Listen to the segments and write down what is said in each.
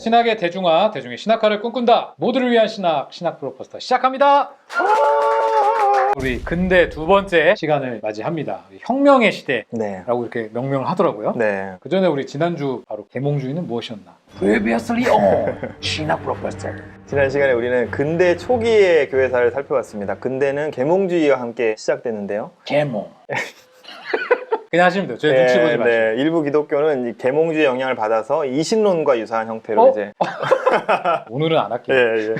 신학의 대중화, 대중의 신학화를 꿈꾼다. 모두를 위한 신학, 신학 프로포스터 시작합니다. 우리 근대 두 번째 시간을 맞이합니다. 우리 혁명의 시대라고 네. 이렇게 명명을 하더라고요. 네. 그 전에 우리 지난주 바로 계몽주의는 무엇이었나? Previously on 신학 프로포스터. 지난 시간에 우리는 근대 초기의 교회사를 살펴봤습니다. 근대는 계몽주의와 함께 시작됐는데요. 계몽. 그냥 하시면 돼요. 제 눈치 보지 마시고. 네. 일부 기독교는 이 계몽주의 영향을 받아서 이신론과 유사한 형태로 어? 이제 오늘은 안 할게요. 예, 예.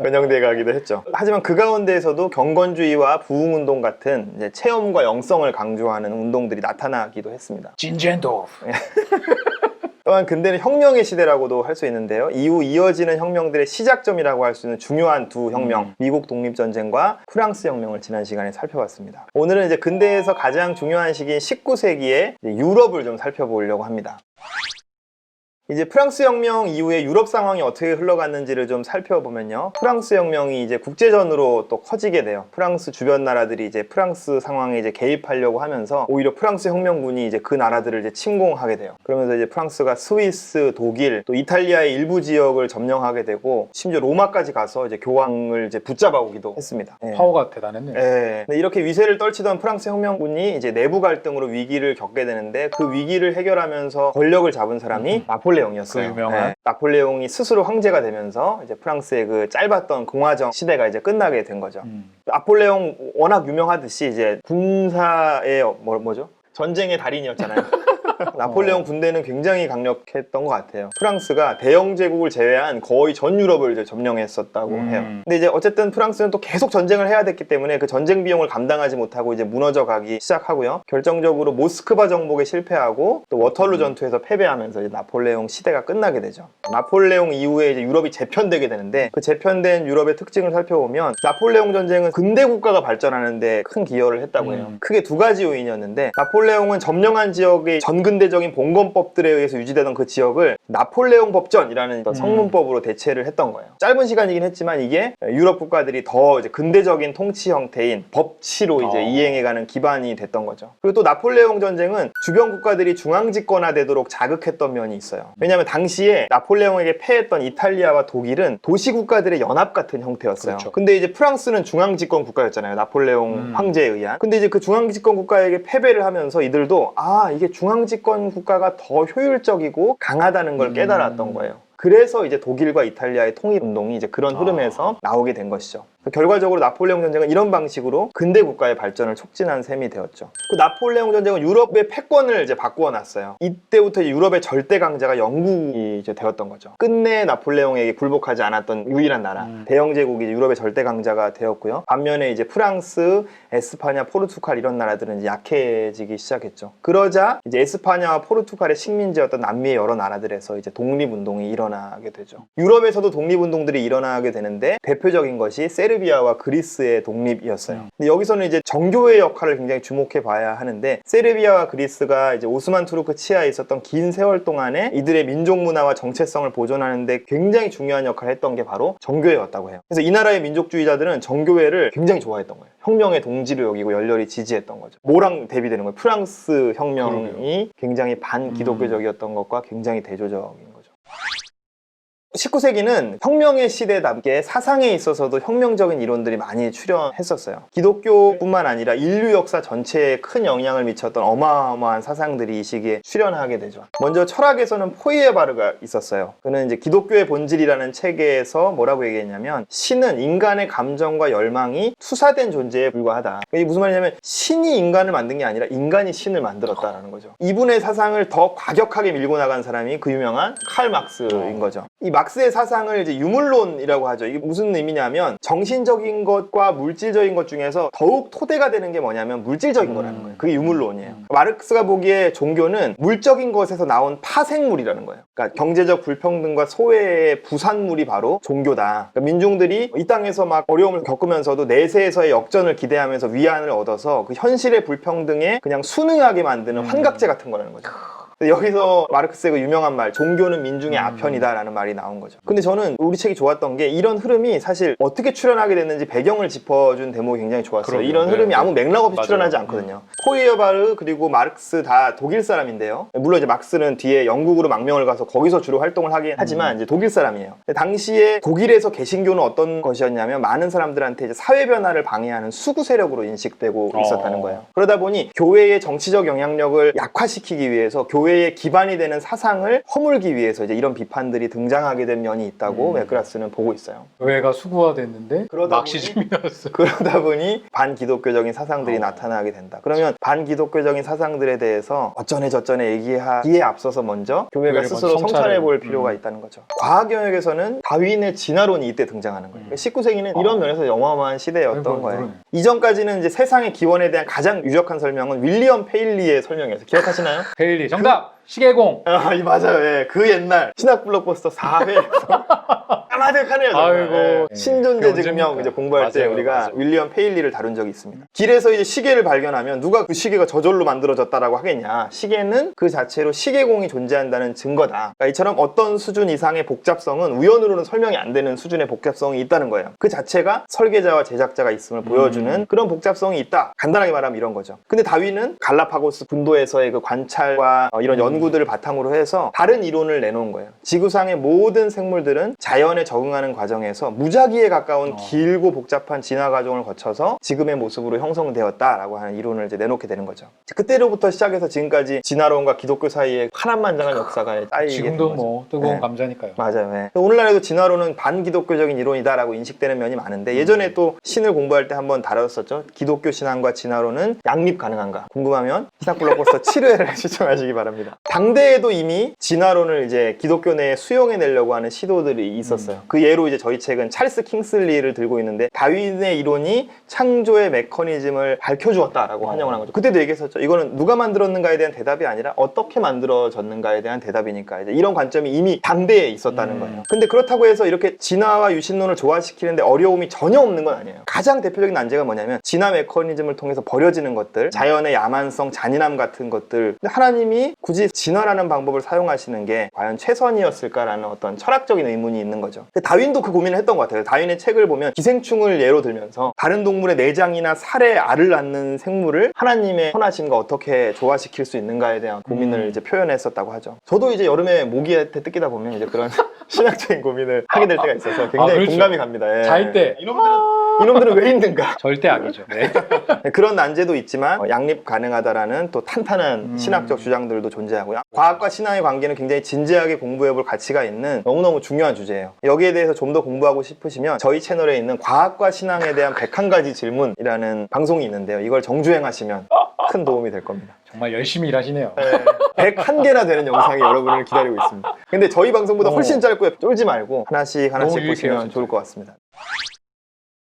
변형돼 가기도 했죠. 하지만 그 가운데에서도 경건주의와 부흥운동 같은 이제 체험과 영성을 강조하는 운동들이 나타나기도 했습니다. 진젠도프. 또한 근대는 혁명의 시대라고도 할 수 있는데요. 이후 이어지는 혁명들의 시작점이라고 할 수 있는 중요한 두 혁명, 음. 미국 독립전쟁과 프랑스 혁명을 지난 시간에 살펴봤습니다. 오늘은 이제 근대에서 가장 중요한 시기인 19세기의 유럽을 좀 살펴보려고 합니다. 이제 프랑스 혁명 이후에 유럽 상황이 어떻게 흘러갔는지를 좀 살펴보면요. 프랑스 혁명이 이제 국제전으로 또 커지게 돼요. 프랑스 주변 나라들이 이제 프랑스 상황에 이제 개입하려고 하면서 오히려 프랑스 혁명군이 이제 그 나라들을 이제 침공하게 돼요. 그러면서 이제 프랑스가 스위스, 독일, 또 이탈리아의 일부 지역을 점령하게 되고 심지어 로마까지 가서 이제 교황을 이제 붙잡아 오기도 했습니다. 예. 파워가 대단했네요. 예. 근데 이렇게 위세를 떨치던 프랑스 혁명군이 이제 내부 갈등으로 위기를 겪게 되는데 그 위기를 해결하면서 권력을 잡은 사람이 나폴레 옹이었어요. 그 유명한. 예. 나폴레옹이 스스로 황제가 되면서 이제 프랑스의 그 짧았던 공화정 시대가 이제 끝나게 된 거죠. 음. 나폴레옹 워낙 유명하듯이 이제 군사의 뭐, 뭐죠? 전쟁의 달인이었잖아요. 나폴레옹 군대는 굉장히 강력했던 것 같아요. 프랑스가 대영 제국을 제외한 거의 전 유럽을 이제 점령했었다고 음. 해요. 근데 이제 어쨌든 프랑스는 또 계속 전쟁을 해야 됐기 때문에 그 전쟁 비용을 감당하지 못하고 이제 무너져 가기 시작하고요. 결정적으로 모스크바 정복에 실패하고 또 워털루 전투에서 패배하면서 이제 나폴레옹 시대가 끝나게 되죠. 나폴레옹 이후에 이제 유럽이 재편되게 되는데 그 재편된 유럽의 특징을 살펴보면 나폴레옹 전쟁은 근대 국가가 발전하는데 큰 기여를 했다고 해요. 음. 크게 두 가지 요인이었는데 나폴레옹은 점령한 지역의 전근 대적인 봉건법들에 의해서 유지되던 그 지역을 나폴레옹 법전이라는 어떤 음. 성문법으로 대체를 했던 거예요. 짧은 시간이긴 했지만 이게 유럽 국가들이 더 이제 근대적인 통치 형태인 법치로 이제 어. 이행해가는 기반이 됐던 거죠. 그리고 또 나폴레옹 전쟁은 주변 국가들이 중앙 집권화되도록 자극했던 면이 있어요. 왜냐하면 당시에 나폴레옹에게 패했던 이탈리아와 독일은 도시 국가들의 연합 같은 형태였어요. 그렇죠. 근데 이제 프랑스는 중앙 집권 국가였잖아요. 나폴레옹 음. 황제에 의한. 근데 이제 그 중앙 집권 국가에게 패배를 하면서 이들도 아 이게 중앙 집권 국가가 더 효율적이고 강하다는 걸 음. 깨달았던 거예요. 그래서 이제 독일과 이탈리아의 통일 운동이 이제 그런 흐름에서 나오게 된 것이죠. 결과적으로 나폴레옹 전쟁은 이런 방식으로 근대 국가의 발전을 촉진한 셈이 되었죠. 그 나폴레옹 전쟁은 유럽의 패권을 이제 바꾸어 놨어요. 이때부터 유럽의 절대 강자가 영국이 이제 되었던 거죠. 끝내 나폴레옹에게 굴복하지 않았던 유일한 나라 음. 대영 제국이 유럽의 절대 강자가 되었고요. 반면에 이제 프랑스, 에스파냐, 포르투갈 이런 나라들은 이제 약해지기 시작했죠. 그러자 이제 에스파냐와 포르투갈의 식민지였던 남미의 여러 나라들에서 이제 독립 운동이 일어나게 되죠. 유럽에서도 독립 운동들이 일어나게 되는데 대표적인 것이 세르 비아와 그리스의 독립이었어요. 음. 근데 여기서는 이제 정교의 역할을 굉장히 주목해 봐야 하는데 세르비아와 그리스가 이제 오스만 투르크 치하에 있었던 긴 세월 동안에 이들의 민족 문화와 정체성을 보존하는데 굉장히 중요한 역할을 했던 게 바로 정교회였다고 해요. 그래서 이 나라의 민족주의자들은 정교회를 굉장히 좋아했던 거예요. 혁명의 동지로 여기고 열렬히 지지했던 거죠. 뭐랑 대비되는 거예요? 프랑스 혁명이 굉장히 반기독교적이었던 것과 굉장히 대조적인 거죠. 19세기는 혁명의 시대답게 사상에 있어서도 혁명적인 이론들이 많이 출현했었어요. 기독교뿐만 아니라 인류 역사 전체에 큰 영향을 미쳤던 어마어마한 사상들이 이 시기에 출현하게 되죠. 먼저 철학에서는 포이에바르가 있었어요. 그는 이제 기독교의 본질이라는 책에서 뭐라고 얘기했냐면 신은 인간의 감정과 열망이 투사된 존재에 불과하다. 이게 무슨 말이냐면 신이 인간을 만든 게 아니라 인간이 신을 만들었다라는 거죠. 이분의 사상을 더 과격하게 밀고 나간 사람이 그 유명한 칼 막스인 거죠. 이 막스의 사상을 이제 유물론이라고 하죠. 이게 무슨 의미냐면 정신적인 것과 물질적인 것 중에서 더욱 토대가 되는 게 뭐냐면 물질적인 음. 거라는 거예요. 그게 유물론이에요. 음. 마르크스가 보기에 종교는 물적인 것에서 나온 파생물이라는 거예요. 그러니까 경제적 불평등과 소외의 부산물이 바로 종교다. 그러니까 민중들이 이 땅에서 막 어려움을 겪으면서도 내세에서의 역전을 기대하면서 위안을 얻어서 그 현실의 불평등에 그냥 순응하게 만드는 음. 환각제 같은 거라는 거죠. 여기서 마르크스의 그 유명한 말, 종교는 민중의 음. 아편이다 라는 말이 나온 거죠. 근데 저는 우리 책이 좋았던 게 이런 흐름이 사실 어떻게 출현하게 됐는지 배경을 짚어준 대목이 굉장히 좋았어요. 그럼요. 이런 네, 흐름이 네. 아무 맥락 없이 맞아요. 출현하지 않거든요. 포이어바르 그리고 마르크스 다 독일 사람인데요. 물론 이제 막스는 뒤에 영국으로 망명을 가서 거기서 주로 활동을 하긴 하지만 이제 독일 사람이에요. 당시에 독일에서 개신교는 어떤 것이었냐면 많은 사람들한테 이제 사회 변화를 방해하는 수구 세력으로 인식되고 어. 있었다는 거예요. 그러다 보니 교회의 정치적 영향력을 약화시키기 위해서 교회 의 기반이 되는 사상을 허물기 위해서 이제 이런 비판들이 등장하게 된 면이 있다고 음. 맥그라스는 보고 있어요. 교회가 수구화됐는데 그러다 막시즘이 나왔어. 그러다 보니 반기독교적인 사상들이 어. 나타나게 된다. 그러면 반기독교적인 사상들에 대해서 어쩌네 저쩌네 얘기하기에 앞서서 먼저 교회가 교회를 스스로 먼저 성찰해. 볼 필요가 음. 있다는 거죠. 과학 영역에서는 다윈의 진화론이 이때 등장하는 거예요. 음. 19세기는 이런 면에서 어마어마한 시대였던 그러니까 거예요. 그러네. 이전까지는 이제 세상의 기원에 대한 가장 유력한 설명은 윌리엄 페일리의 설명이었어요. 기억하시나요? 페일리 정답 시계공. 아, 이 맞아요. 예. 그 옛날 신학 블록버스터 4회에서 까마득하네요. 정말. 아이고. 예. 예. 신존재 증명 언제입니까? 이제 공부할 때 맞아요, 우리가 맞아요. 윌리엄 페일리를 다룬 적이 있습니다. 길에서 이제 시계를 발견하면 누가 그 시계가 저절로 만들어졌다라고 하겠냐? 시계는 그 자체로 시계공이 존재한다는 증거다. 그러니까 이처럼 어떤 수준 이상의 복잡성은 우연으로는 설명이 안 되는 수준의 복잡성이 있다는 거예요. 그 자체가 설계자와 제작자가 있음을 보여주는 음. 그런 복잡성이 있다. 간단하게 말하면 이런 거죠. 근데 다윈은 갈라파고스 분도에서의 그 관찰과 어, 이런 음. 연구들을 바탕으로 해서 다른 이론을 내놓은 거예요. 지구상의 모든 생물들은 자연에 적응하는 과정에서 무작위에 가까운 어. 길고 복잡한 진화 과정을 거쳐서 지금의 모습으로 형성되었다라고 하는 이론을 이제 내놓게 되는 거죠. 그때로부터 시작해서 지금까지 진화론과 기독교 사이에 파란만장한 역사가 쌓이게 지금도. 뭐 뜨거운 네. 감자니까요. 맞아요. 예. 오늘날에도 진화론은 반기독교적인 이론이다라고 인식되는 면이 많은데 예전에 또 신을 공부할 때 한번 다뤘었죠. 기독교 신앙과 진화론은 양립 가능한가? 궁금하면 블록버스터 7회를 시청하시기 바랍니다. 당대에도 이미 진화론을 이제 기독교 내에 수용해 내려고 하는 시도들이 있었어요. 그 예로 이제 저희 책은 찰스 킹슬리를 들고 있는데 다윈의 이론이 창조의 메커니즘을 밝혀주었다라고 어. 환영을 한 거죠. 그때도 얘기했었죠. 이거는 누가 만들었는가에 대한 대답이 아니라 어떻게 만들어졌는가에 대한 대답이니까 이제 이런 관점이 이미 당대에 있었다는 음. 거예요. 근데 그렇다고 해서 이렇게 진화와 유신론을 조화시키는데 어려움이 전혀 없는 건 아니에요. 가장 대표적인 난제가 뭐냐면 진화 메커니즘을 통해서 버려지는 것들, 자연의 야만성, 잔인함 같은 것들. 근데 하나님이 굳이 진화라는 방법을 사용하시는 게 과연 최선이었을까라는 어떤 철학적인 의문이 있는 거죠. 다윈도 그 고민을 했던 것 같아요. 다윈의 책을 보면 기생충을 예로 들면서 다른 동물의 내장이나 살에 알을 낳는 생물을 하나님의 선하심과 어떻게 조화시킬 수 있는가에 대한 고민을 음. 이제 표현했었다고 하죠. 저도 이제 여름에 모기한테 뜯기다 보면 이제 그런 신학적인 고민을 하게 될 때가 있어서 굉장히 아, 그렇죠. 공감이 갑니다. 예. 잘 때. 이놈들은 이놈들은 왜 있는가? 절대 아니죠. 네. 네, 그런 난제도 있지만 어, 양립 가능하다라는 또 탄탄한 음. 신학적 주장들도 존재하고요. 과학과 신앙의 관계는 굉장히 진지하게 공부해볼 가치가 있는 너무너무 중요한 주제예요. 여기에 대해서 좀 더 공부하고 싶으시면 저희 채널에 있는 과학과 신앙에 대한 101가지 질문이라는 방송이 있는데요. 이걸 정주행하시면 큰 도움이 될 겁니다. 정말 열심히 일하시네요. 101개나 되는 영상이 여러분을 기다리고 있습니다. 근데 저희 방송보다 어. 훨씬 짧고요. 쫄지 말고 하나씩 하나씩 보시면. 좋을 것 같습니다.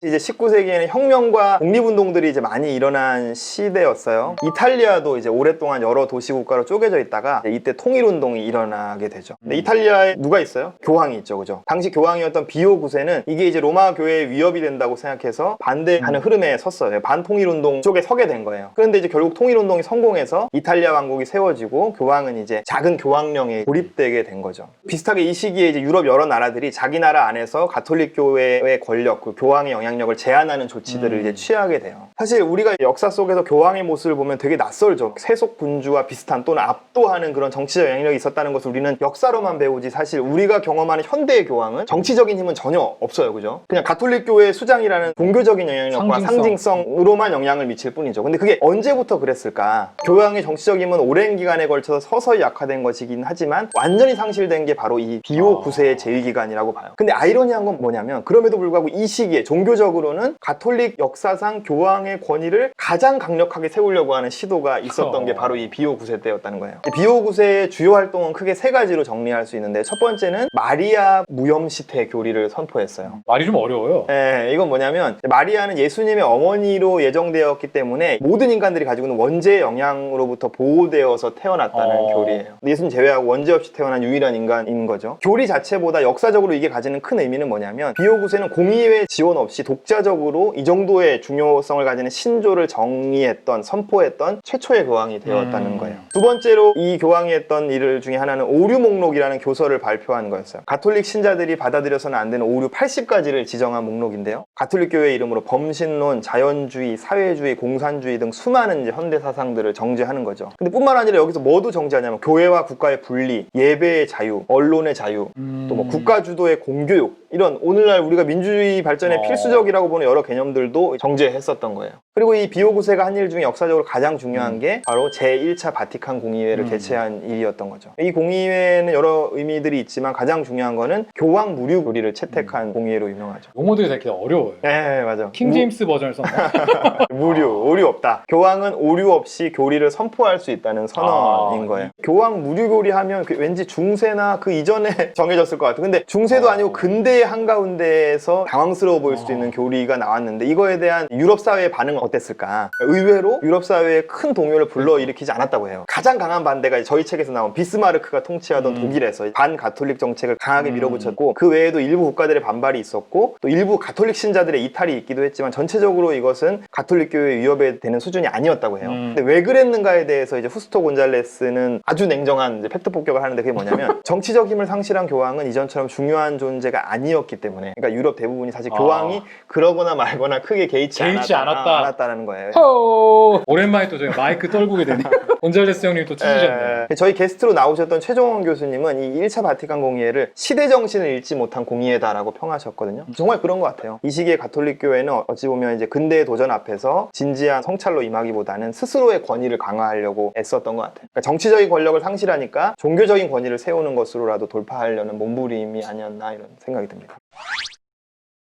이제 19세기에는 혁명과 독립운동들이 이제 많이 일어난 시대였어요. 이탈리아도 이제 오랫동안 여러 도시 국가로 쪼개져 있다가 이때 통일운동이 일어나게 되죠. 근데 음. 이탈리아에 누가 있어요? 교황이 있죠, 그죠? 당시 교황이었던 비오 9세는 이게 이제 로마 교회에 위협이 된다고 생각해서 반대하는 음. 흐름에 섰어요. 반통일운동 쪽에 서게 된 거예요. 그런데 이제 결국 통일운동이 성공해서 이탈리아 왕국이 세워지고 교황은 이제 작은 교황령에 고립되게 된 거죠. 비슷하게 이 시기에 이제 유럽 여러 나라들이 자기 나라 안에서 가톨릭 교회의 권력, 그 교황의 영향 력을 제한하는 조치들을 음. 이제 취하게 돼요. 사실 우리가 역사 속에서 교황의 모습을 보면 되게 낯설죠. 세속 군주와 비슷한 또는 압도하는 그런 정치적 영향력이 있었다는 것을 우리는 역사로만 배우지 사실 우리가 경험하는 현대의 교황은 정치적인 힘은 전혀 없어요. 그죠? 그냥 가톨릭 교회의 수장이라는 종교적인 영향력과 상징성. 상징성으로만 영향을 미칠 뿐이죠. 근데 그게 언제부터 그랬을까? 교황의 정치적 힘은 오랜 기간에 걸쳐서 서서히 약화된 것이긴 하지만 완전히 상실된 게 바로 이 비오 아. 9세의 제위 기간이라고 봐요. 근데 아이러니한 건 뭐냐면 그럼에도 불구하고 이 시기에 종교 적으로는 가톨릭 역사상 교황의 권위를 가장 강력하게 세우려고 하는 시도가 있었던 어. 게 바로 이 비오 9세 때였다는 거예요. 이 비오 9세의 주요 활동은 크게 세 가지로 정리할 수 있는데 첫 번째는 마리아 무염시태 교리를 선포했어요. 말이 좀 어려워요. 네, 이건 뭐냐면 마리아는 예수님의 어머니로 예정되었기 때문에 모든 인간들이 가지고 있는 원죄의 영향으로부터 보호되어서 태어났다는 어. 교리예요. 예수님 제외하고 원죄 없이 태어난 유일한 인간인 거죠. 교리 자체보다 역사적으로 이게 가지는 큰 의미는 뭐냐면 비오구세는 공의의 지원 없이 독자적으로 이 정도의 중요성을 가지는 신조를 정의했던 선포했던 최초의 교황이 되었다는 음. 거예요. 두 번째로 이 교황이 했던 일 중에 하나는 오류 목록이라는 교서를 발표한 거였어요. 가톨릭 신자들이 받아들여서는 안 되는 오류 80가지를 지정한 목록인데요. 가톨릭 교회 이름으로 범신론, 자연주의, 사회주의, 공산주의 등 수많은 이제 현대 사상들을 정죄하는 거죠. 근데 뿐만 아니라 여기서 뭐도 정죄하냐면 교회와 국가의 분리, 예배의 자유, 언론의 자유, 음. 또뭐 국가 주도의 공교육 이런 오늘날 우리가 민주주의 발전에 어. 필수적이라고 보는 여러 개념들도 정제했었던 거예요. 그리고 이 비오구세가 한 일 중에 역사적으로 가장 중요한 게 바로 제1차 바티칸 공의회를 음. 개최한 일이었던 거죠. 이 공의회는 여러 의미들이 있지만 가장 중요한 거는 교황 무료 교리를 채택한 음. 공의회로 유명하죠. 용어들이 되게 어려워요. 네, 맞아. 킹 제임스 버전을 썼나? 무, 료 오류 없다. 교황은 오류 없이 교리를 선포할 수 있다는 선언인 아, 거예요. 교황 무료 교리 하면 그 왠지 중세나 그 이전에 정해졌을 것 같아요. 근데 중세도 어. 아니고 근대의 한가운데에서 당황스러워 보일 수도 어. 있는 교리가 나왔는데 이거에 대한 유럽 사회의 반응은 어땠을까? 의외로 유럽 사회에 큰 동요를 불러일으키지 않았다고 해요. 가장 강한 반대가 저희 책에서 나온 비스마르크가 통치하던 음. 독일에서 반 가톨릭 정책을 강하게 음. 밀어붙였고 그 외에도 일부 국가들의 반발이 있었고 또 일부 가톨릭 신자들의 이탈이 있기도 했지만 전체적으로 이것은 가톨릭 교회 위협에 되는 수준이 아니었다고 해요. 음. 근데 왜 그랬는가에 대해서 이제 후스토 곤잘레스는 아주 냉정한 팩트 폭격을 하는데 그게 뭐냐면 정치적 힘을 상실한 교황은 이전처럼 중요한 존재가 아니었기 때문에 그러니까 유럽 대부분이 사실 아. 교황이 그러거나 말거나 크게 개의치, 개의치 않았다. 않았다는 거예요. 호! 오랜만에 또 저희가 마이크 떨구게 되네. 곤잘레스 형님 또 찢으셨네. 예, 저희 게스트로 나오셨던 최종원 교수님은 이 1차 바티칸 공의회를 시대 정신을 잃지 못한 공의회다라고 평하셨거든요. 정말 그런 것 같아요. 이 시기의 가톨릭 교회는 어찌 보면 이제 근대의 도전 앞에서 진지한 성찰로 임하기보다는 스스로의 권위를 강화하려고 애썼던 것 같아요. 그러니까 정치적인 권력을 상실하니까 종교적인 권위를 세우는 것으로라도 돌파하려는 몸부림이 아니었나 이런 생각이 듭니다.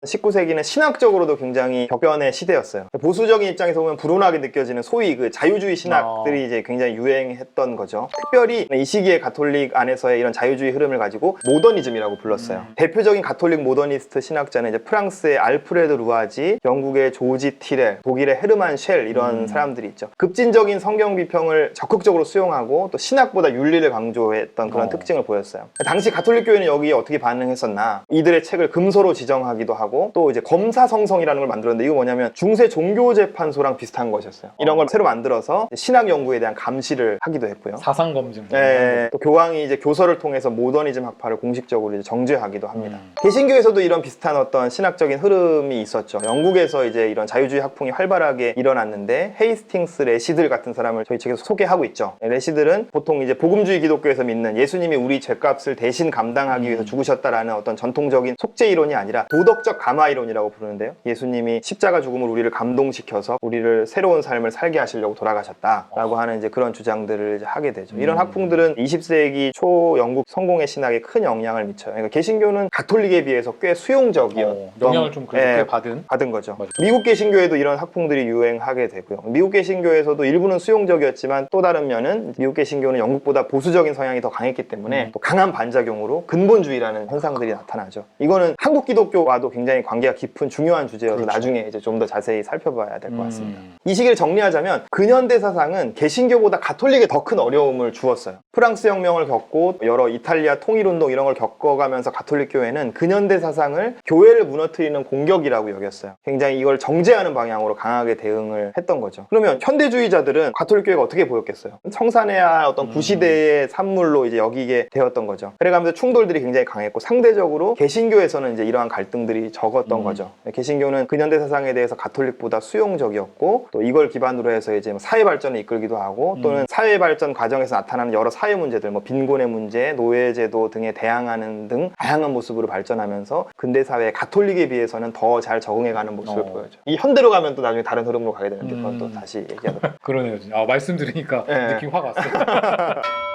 19세기는 신학적으로도 굉장히 격변의 시대였어요. 보수적인 입장에서 보면 불온하게 느껴지는 소위 그 자유주의 신학들이 이제 굉장히 유행했던 거죠. 특별히 이 시기의 가톨릭 안에서의 이런 자유주의 흐름을 가지고 모더니즘이라고 불렀어요. 음. 대표적인 가톨릭 모더니스트 신학자는 이제 프랑스의 알프레드 루아지, 영국의 조지 티렐, 독일의 헤르만 쉘 이런 음. 사람들이 있죠. 급진적인 성경 비평을 적극적으로 수용하고 또 신학보다 윤리를 강조했던 그런 어. 특징을 보였어요. 당시 가톨릭 교회는 여기에 어떻게 반응했었나? 이들의 책을 금서로 지정하기도 하고 또 이제 검사 성성이라는 걸 만들었는데 이거 뭐냐면 중세 종교 재판소랑 비슷한 것이었어요. 이런 걸 새로 만들어서 신학 연구에 대한 감시를 하기도 했고요. 사상 검증. 네, 또 교황이 이제 교서를 통해서 모더니즘 학파를 공식적으로 이제 정죄하기도 합니다. 음. 개신교에서도 이런 비슷한 어떤 신학적인 흐름이 있었죠. 영국에서 이제 이런 자유주의 학풍이 활발하게 일어났는데 헤이스팅스 레시들 같은 사람을 저희 책에서 소개하고 있죠. 네, 레시들은 보통 이제 복음주의 기독교에서 믿는 예수님이 우리 죄값을 대신 감당하기 위해서 음. 죽으셨다라는 어떤 전통적인 속죄 이론이 아니라 도덕적 감화 이론이라고 부르는데요. 예수님이 십자가 죽음을 우리를 감동시켜서 우리를 새로운 삶을 살게 하시려고 돌아가셨다라고 하는 이제 그런 주장들을 이제 하게 되죠. 이런 음. 학풍들은 20세기 초 영국 성공의 신학에 큰 영향을 미쳐요. 그러니까 개신교는 가톨릭에 비해서 꽤 수용적이었던 어, 영향을 좀 그래도 예, 꽤 받은. 받은 거죠. 맞아요. 미국 개신교에도 이런 학풍들이 유행하게 되고요. 미국 개신교에서도 일부는 수용적이었지만 또 다른 면은 미국 개신교는 영국보다 보수적인 성향이 더 강했기 때문에 음. 또 강한 반작용으로 근본주의라는 현상들이 나타나죠. 이거는 한국 기독교와도 굉장히 관계가 깊은 중요한 주제여서 그렇죠. 나중에 이제 좀 더 자세히 살펴봐야 될 것 같습니다. 음. 이 시기를 정리하자면 근현대 사상은 개신교보다 가톨릭에 더 큰 어려움을 주었어요. 프랑스 혁명을 겪고 여러 이탈리아 통일 운동 이런 걸 겪어가면서 가톨릭 교회는 근현대 사상을 교회를 무너뜨리는 공격이라고 여겼어요. 굉장히 이걸 정제하는 방향으로 강하게 대응을 했던 거죠. 그러면 현대주의자들은 가톨릭 교회가 어떻게 보였겠어요? 성산해야 할 어떤 음. 구시대의 산물로 이제 여기게 되었던 거죠. 그래가면서 충돌들이 굉장히 강했고 상대적으로 개신교에서는 이제 이러한 갈등들이 적었던 음. 거죠. 개신교는 근현대 사상에 대해서 가톨릭보다 수용적이었고 또 이걸 기반으로 해서 이제 뭐 사회 발전을 이끌기도 하고 또는 음. 사회 발전 과정에서 나타나는 여러 사회 문제들, 뭐 빈곤의 문제, 노예제도 등에 대항하는 등 다양한 모습으로 발전하면서 근대 사회 가톨릭에 비해서는 더 잘 적응해가는 모습을 어. 보여줘. 이 현대로 가면 또 나중에 다른 흐름으로 가게 되는데 그건 음. 또 다시 얘기하도록. 그러네요. 아, 말씀 들으니까 예. 느낌 확 왔어요.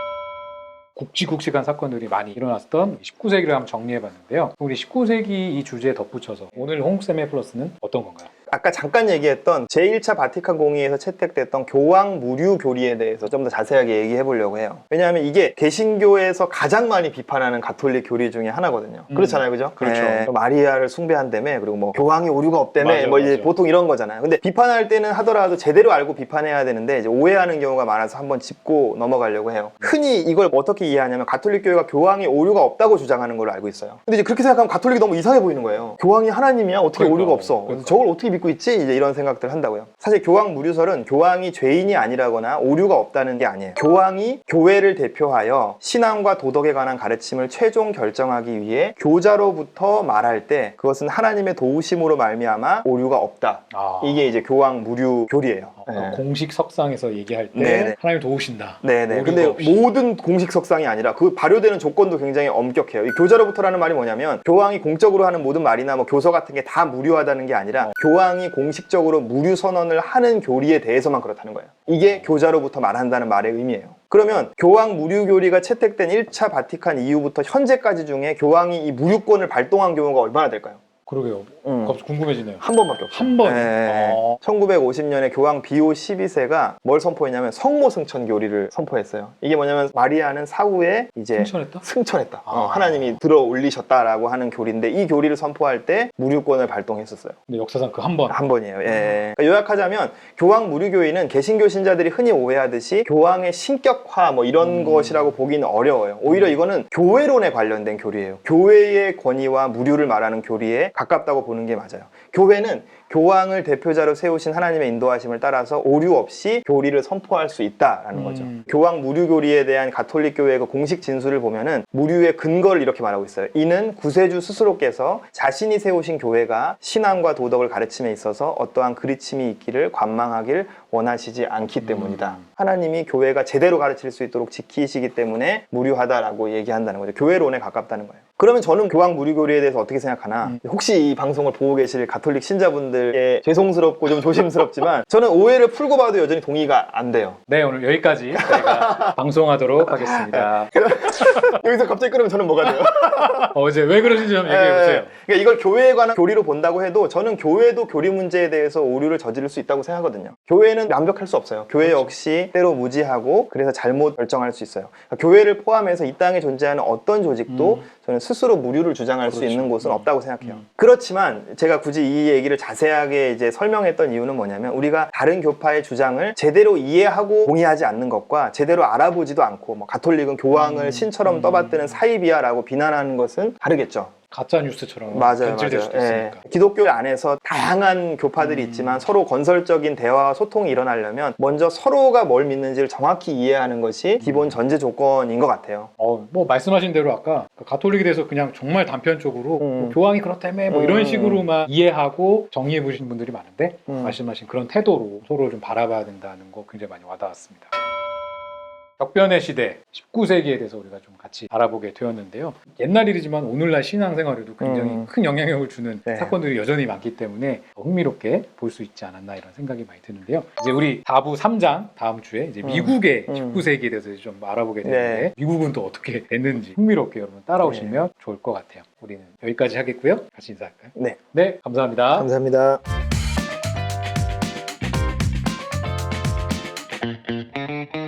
굵직굵직한 사건들이 많이 일어났던 19세기를 한번 정리해봤는데요. 우리 19세기 이 주제에 덧붙여서 오늘 홍쌤의 플러스는 어떤 건가요? 아까 잠깐 얘기했던 제1차 바티칸 공의에서 채택됐던 교황 무류 교리에 대해서 좀 더 자세하게 얘기해 보려고 해요. 왜냐하면 이게 개신교에서 가장 많이 비판하는 가톨릭 교리 중에 하나거든요. 음. 그렇잖아요, 그죠? 그렇죠. 네, 마리아를 숭배한다며 그리고 뭐 교황이 오류가 없다며 뭐 이제. 보통 이런 거잖아요. 근데 비판할 때는 하더라도 제대로 알고 비판해야 되는데 이제 오해하는 경우가 많아서 한번 짚고 넘어가려고 해요. 흔히 이걸 어떻게 이해하냐면 가톨릭 교회가 교황이 오류가 없다고 주장하는 걸로 알고 있어요. 근데 이제 그렇게 생각하면 가톨릭이 너무 이상해 보이는 거예요. 교황이 하나님이야 어떻게 그러니까, 오류가 없어? 그러니까. 저걸 어떻게 믿고 있지? 이제 이런 생각들 한다고요. 사실 교황 무류설은 교황이 죄인이 아니라거나 오류가 없다는 게 아니에요. 교황이 교회를 대표하여 신앙과 도덕에 관한 가르침을 최종 결정하기 위해 교자로부터 말할 때 그것은 하나님의 도우심으로 말미암아 오류가 없다. 아. 이게 이제 교황 무류 교리예요. 어, 네. 공식 석상에서 얘기할 때 네네. 하나님 도우신다. 네네. 오류가 근데 없이. 모든 공식 석상이 아니라 그 발효되는 조건도 굉장히 엄격해요. 이 교자로부터라는 말이 뭐냐면 교황이 공적으로 하는 모든 말이나 뭐 교서 같은 게 다 무료하다는 게 아니라 교황이 공식적으로 무료 선언을 하는 교리에 대해서만 그렇다는 거예요. 이게 교자로부터 말한다는 말의 의미예요. 그러면 교황 무료 교리가 채택된 1차 바티칸 이후부터 현재까지 중에 교황이 이 무료권을 발동한 경우가 얼마나 될까요? 그러게요. 음. 갑자기 궁금해지네요. 한 번밖에 없어요. 한 번. 네. 어. 1950년에 교황 비오 12세가 뭘 선포했냐면 성모 승천 교리를 선포했어요. 이게 뭐냐면 마리아는 사후에 이제 승천했다? 승천했다. 아. 어, 하나님이 들어 올리셨다라고 하는 교리인데 이 교리를 선포할 때 무료권을 발동했었어요. 근데 역사상 그 한 번. 한 번이에요. 예. 그러니까 요약하자면 교황 무료교회는 개신교 신자들이 흔히 오해하듯이 교황의 신격화 뭐 이런 음. 것이라고 보기는 어려워요. 오히려 이거는 교회론에 관련된 교리예요. 교회의 권위와 무료를 말하는 교리에 가깝다고 보는 게 맞아요. 교회는 교황을 대표자로 세우신 하나님의 인도하심을 따라서 오류 없이 교리를 선포할 수 있다라는 거죠. 음. 교황 무류 교리에 대한 가톨릭 교회의 그 공식 진술을 보면은 무류의 근거를 이렇게 말하고 있어요. 이는 구세주 스스로께서 자신이 세우신 교회가 신앙과 도덕을 가르침에 있어서 어떠한 그리침이 있기를 관망하길 원하시지 않기 때문이다. 음. 하나님이 교회가 제대로 가르칠 수 있도록 지키시기 때문에 무료하다라고 얘기한다는 거죠. 교회론에 가깝다는 거예요. 그러면 저는 교황 무료 교리에 대해서 어떻게 생각하나? 음. 혹시 이 방송을 보고 계실 가톨릭 신자분들께 죄송스럽고 좀 조심스럽지만 저는 오해를 풀고 봐도 여전히 동의가 안 돼요. 네, 오늘 여기까지 저희가 방송하도록 하겠습니다. 여기서 갑자기 끊으면 저는 뭐가 돼요? 어, 이제 왜 그러신지 좀 얘기해 보세요. 예, 그러니까 이걸 교회에 관한 교리로 본다고 해도 저는 교회도 교리 문제에 대해서 오류를 저지를 수 있다고 생각하거든요. 교회는 완벽할 수 없어요. 교회 그렇죠. 역시 때로 무지하고 그래서 잘못 결정할 수 있어요. 그러니까 교회를 포함해서 이 땅에 존재하는 어떤 조직도 음. 저는 스스로 무료를 주장할 수 그렇죠. 있는 곳은 음. 없다고 생각해요. 음. 그렇지만 제가 굳이 이 얘기를 자세하게 이제 설명했던 이유는 뭐냐면 우리가 다른 교파의 주장을 제대로 이해하고 동의하지 않는 것과 제대로 알아보지도 않고 뭐 가톨릭은 교황을 음. 신처럼 음. 떠받드는 사이비야라고 비난하는 것은 다르겠죠. 가짜 뉴스처럼 맞아요, 변질될 맞아요. 수도 예. 있으니까. 기독교 안에서 다양한 교파들이 음. 있지만 서로 건설적인 대화와 소통이 일어나려면 먼저 서로가 뭘 믿는지를 정확히 이해하는 것이 기본 전제 조건인 것 같아요. 어, 뭐 말씀하신 대로 아까 그 가톨릭에 대해서 그냥 정말 단편적으로 음. 뭐 교황이 그렇다며 뭐 이런 음. 식으로만 이해하고 정리해 보시는 분들이 많은데 음. 말씀하신 그런 태도로 서로 좀 바라봐야 된다는 거 굉장히 많이 와닿았습니다. 격변의 시대 19세기에 대해서 우리가 좀 같이 알아보게 되었는데요. 옛날 일이지만 오늘날 신앙생활에도 굉장히 음. 큰 영향력을 주는 네. 사건들이 여전히 많기 때문에 흥미롭게 볼 수 있지 않았나 이런 생각이 많이 드는데요. 이제 우리 4부 3장 다음 주에 이제 음. 미국의 음. 19세기에 대해서 좀 알아보게 되는데 네. 미국은 또 어떻게 됐는지 흥미롭게 여러분 따라오시면 네. 좋을 것 같아요. 우리는 여기까지 하겠고요. 같이 인사할까요? 네. 네, 감사합니다. 감사합니다. 감사합니다.